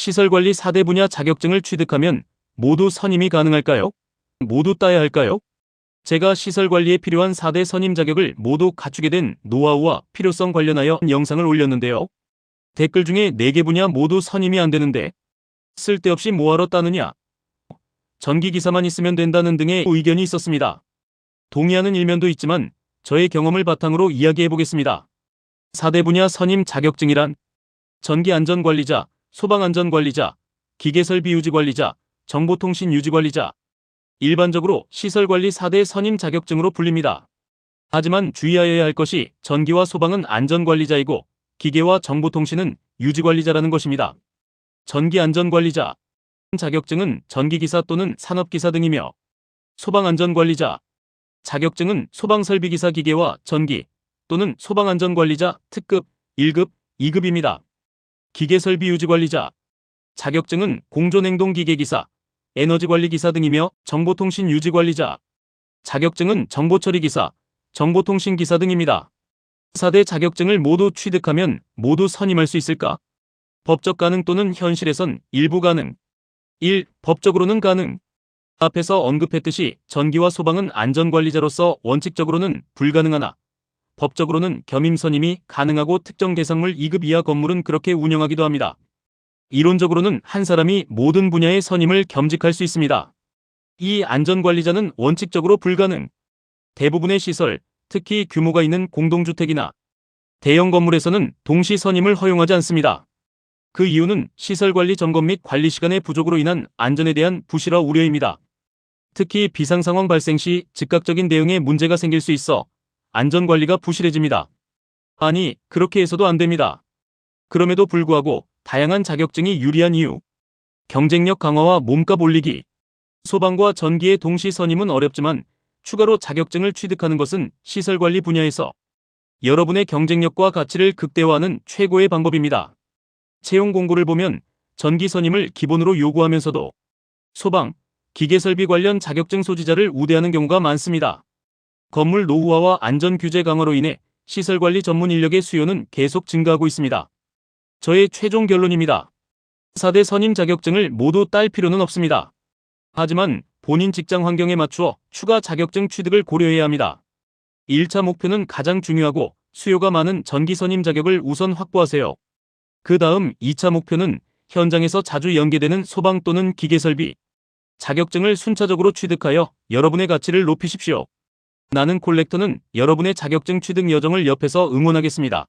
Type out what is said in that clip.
시설관리 4대 분야 자격증을 취득하면 모두 선임이 가능할까요? 모두 따야 할까요? 제가 시설관리에 필요한 4대 선임 자격을 모두 갖추게 된 노하우와 필요성 관련하여 영상을 올렸는데요. 댓글 중에 4개 분야 모두 선임이 안 되는데 쓸데없이 뭐하러 따느냐? 전기기사만 있으면 된다는 등의 의견이 있었습니다. 동의하는 일면도 있지만 저의 경험을 바탕으로 이야기해 보겠습니다. 4대 분야 선임 자격증이란 전기안전관리자, 소방안전관리자, 기계설비 유지관리자, 정보통신 유지관리자, 일반적으로 시설관리 4대 선임 자격증으로 불립니다. 하지만 주의하여야 할 것이 전기와 소방은 안전관리자이고 기계와 정보통신은 유지관리자라는 것입니다. 전기안전관리자 자격증은 전기기사 또는 산업기사 등이며 소방안전관리자 자격증은 소방설비기사 기계와 전기 또는 소방안전관리자 특급 1급, 2급입니다. 기계설비 유지관리자 자격증은 공존행동기계기사, 에너지관리기사 등이며 정보통신 유지관리자 자격증은 정보처리기사, 정보통신기사 등입니다. 4대 자격증을 모두 취득하면 모두 선임할 수 있을까? 법적 가능 또는 현실에선 일부 가능. 1. 법적으로는 가능. 앞에서 언급했듯이 전기와 소방은 안전관리자로서 원칙적으로는 불가능하나 법적으로는 겸임 선임이 가능하고 특정 대상물 2급 이하 건물은 그렇게 운영하기도 합니다. 이론적으로는 한 사람이 모든 분야의 선임을 겸직할 수 있습니다. 이 안전관리자는 원칙적으로 불가능. 대부분의 시설, 특히 규모가 있는 공동주택이나 대형 건물에서는 동시 선임을 허용하지 않습니다. 그 이유는 시설관리 점검 및 관리 시간의 부족으로 인한 안전에 대한 부실화 우려입니다. 특히 비상상황 발생 시 즉각적인 대응에 문제가 생길 수 있어 안전관리가 부실해집니다. 아니, 그렇게 해서도 안 됩니다. 그럼에도 불구하고 다양한 자격증이 유리한 이유. 경쟁력 강화와 몸값 올리기. 소방과 전기의 동시 선임은 어렵지만 추가로 자격증을 취득하는 것은 시설관리 분야에서 여러분의 경쟁력과 가치를 극대화하는 최고의 방법입니다. 채용 공고를 보면 전기 선임을 기본으로 요구하면서도 소방, 기계설비 관련 자격증 소지자를 우대하는 경우가 많습니다. 건물 노후화와 안전 규제 강화로 인해 시설관리 전문 인력의 수요는 계속 증가하고 있습니다. 저의 최종 결론입니다. 4대 선임 자격증을 모두 딸 필요는 없습니다. 하지만 본인 직장 환경에 맞추어 추가 자격증 취득을 고려해야 합니다. 1차 목표는 가장 중요하고 수요가 많은 전기 선임 자격을 우선 확보하세요. 그 다음 2차 목표는 현장에서 자주 연계되는 소방 또는 기계 설비, 자격증을 순차적으로 취득하여 여러분의 가치를 높이십시오. 나는 콜렉터는 여러분의 자격증 취득 여정을 옆에서 응원하겠습니다.